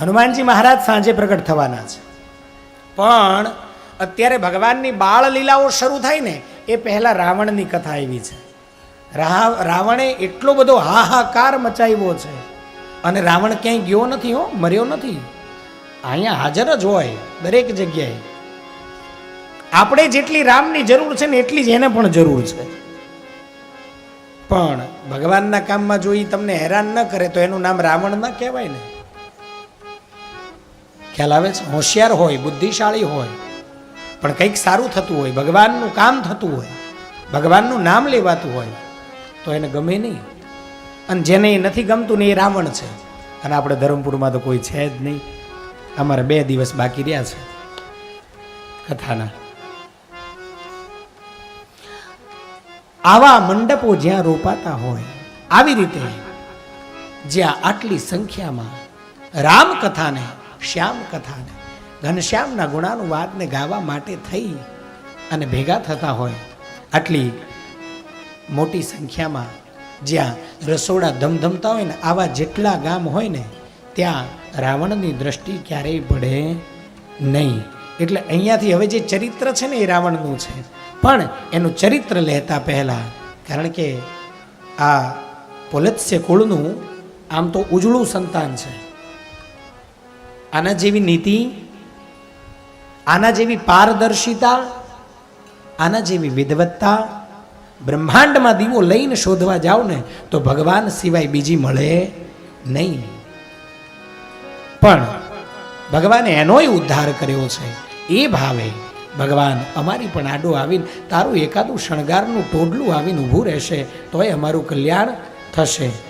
હનુમાનજી મહારાજ સાંજે પ્રગટ થવાના છે. પણ અત્યારે ભગવાનની બાળ લીલાઓ શરૂ થાય ને, એ પહેલાં રાવણની કથા આવી છે. રાવણે એટલો બધો હાહાકાર મચાવ્યો છે. અને રાવણ ક્યાંય ગયો નથી હો, મર્યો નથી. અહીંયા હાજર જ હોય, દરેક જગ્યાએ. આપણે જેટલી રામની જરૂર છે ને, એટલી જ એને પણ જરૂર છે. પણ ભગવાનના કામમાં જો ઈ તમને હેરાન ન કરે, તો એનું નામ રાવણ ન કહેવાય ને. ખ્યાલ આવે છે? હોશિયાર હોય, બુદ્ધિશાળી હોય, પણ કંઈક સારું થતું હોય, ભગવાનનું કામ થતું હોય, ભગવાનનું નામ લેવાતું હોય, તો એને ગમે નહીં. અને જેને નથી ગમતું ને એ રાવણ છે. અને આપણે ધરમપુરમાં તો કોઈ છે જ નહીં. અમારે બે દિવસ બાકી રહ્યા છે કથાના. આવા મંડપો જ્યાં રોપાતા હોય, આવી રીતે જ્યાં આટલી સંખ્યામાં રામ કથાને શ્યામ કથાને, ઘનશ્યામના ગુણાનુવાદને ગાવા માટે થઈ અને ભેગા થતા હોય, આટલી મોટી સંખ્યામાં જ્યાં રસોડા ધમધમતા હોય ને, આવા જેટલા ગામ હોય ને, ત્યાં રાવણની દ્રષ્ટિ ક્યારેય પડે નહીં. એટલે અહીંયાથી હવે જે ચરિત્ર છે ને, એ રાવણનું છે. પણ એનું ચરિત્ર લેતા પહેલાં, કારણ કે આ પોલત્સ્ય કુળનું આમ તો ઉજળું સંતાન છે. આના જેવી નીતિ, આના જેવી પારદર્શિતા, આના જેવી વિદવત્તા, બ્રહ્માંડમાં દીવો લઈને શોધવા જાઓ ને, તો ભગવાન સિવાય બીજી મળે નહીં. પણ ભગવાને એનોય ઉદ્ધાર કર્યો છે. એ ભાવે ભગવાન અમારી પણ આડું આવીને તારું એકાદું શણગારનું ટોડલું આવીને ઊભું રહેશે, તોય અમારું કલ્યાણ થશે.